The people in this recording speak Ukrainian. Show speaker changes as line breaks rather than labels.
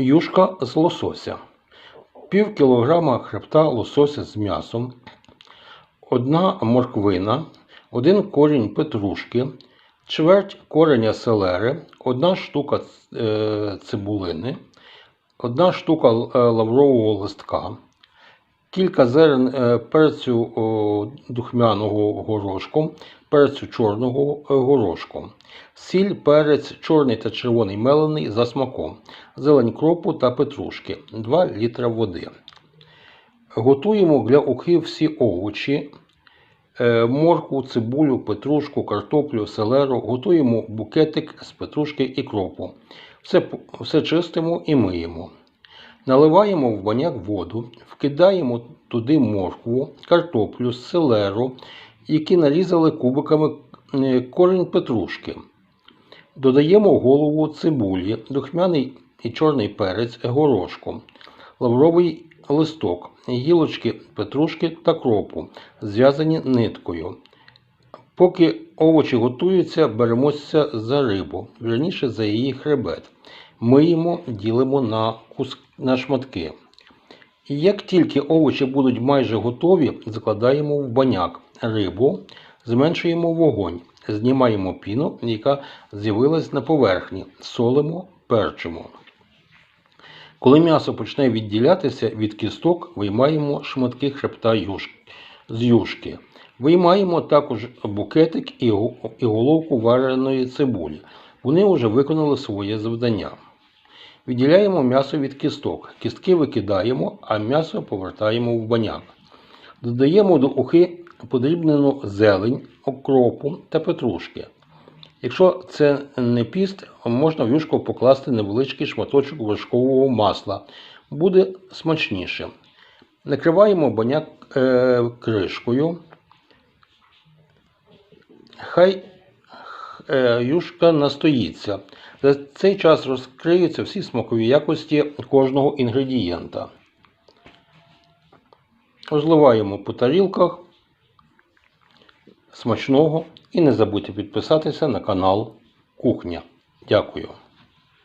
Юшка з лосося. Пів кілограма хребта лосося з м'ясом, одна морквина, один корінь петрушки, чверть кореня селери, одна штука е, цибулини, одна штука е, лаврового листка, кілька зерен е, перцю духмяного горошком, перцю чорного е, горошком, сіль, перець чорний та червоний мелений за смаком, зелень кропу та петрушки, 2 літра води. Готуємо для ухи всі овочі, е, моркву, цибулю, петрушку, картоплю, селеру. Готуємо букетик з петрушки і кропу. Все, все чистимо і миємо. Наливаємо в баняк воду, вкидаємо туди моркву, картоплю, селеру, які нарізали кубиками е, корінь петрушки. Додаємо голову цибулі, духмяний і чорний перець горошком, лавровий листок, гілочки петрушки та кропу, зв'язані ниткою. Поки овочі готуються, беремося за рибу, вірніше за її хребет. Миємо, ділимо на, кус... на шматки. І як тільки овочі будуть майже готові, закладаємо в баняк рибу, зменшуємо вогонь, знімаємо піну, яка з'явилась на поверхні, солимо, перчимо. Коли м'ясо почне відділятися від кісток, виймаємо шматки хребта з юшки. Виймаємо також букетик і головку вареної цибулі. Вони вже виконали своє завдання. Відділяємо м'ясо від кісток. Кістки викидаємо, а м'ясо повертаємо в баняк. Додаємо до ухи подрібнену зелень, окропу та петрушки. Якщо це не піст, можна в юшку покласти невеличкий шматочок вершкового масла. Буде смачніше. Накриваємо баняк е, кришкою. Хай е, юшка настоїться. За цей час розкриються всі смакові якості кожного інгредієнта. Розливаємо по тарілках. Смачного і не забудьте підписатися на канал Кухня. Дякую.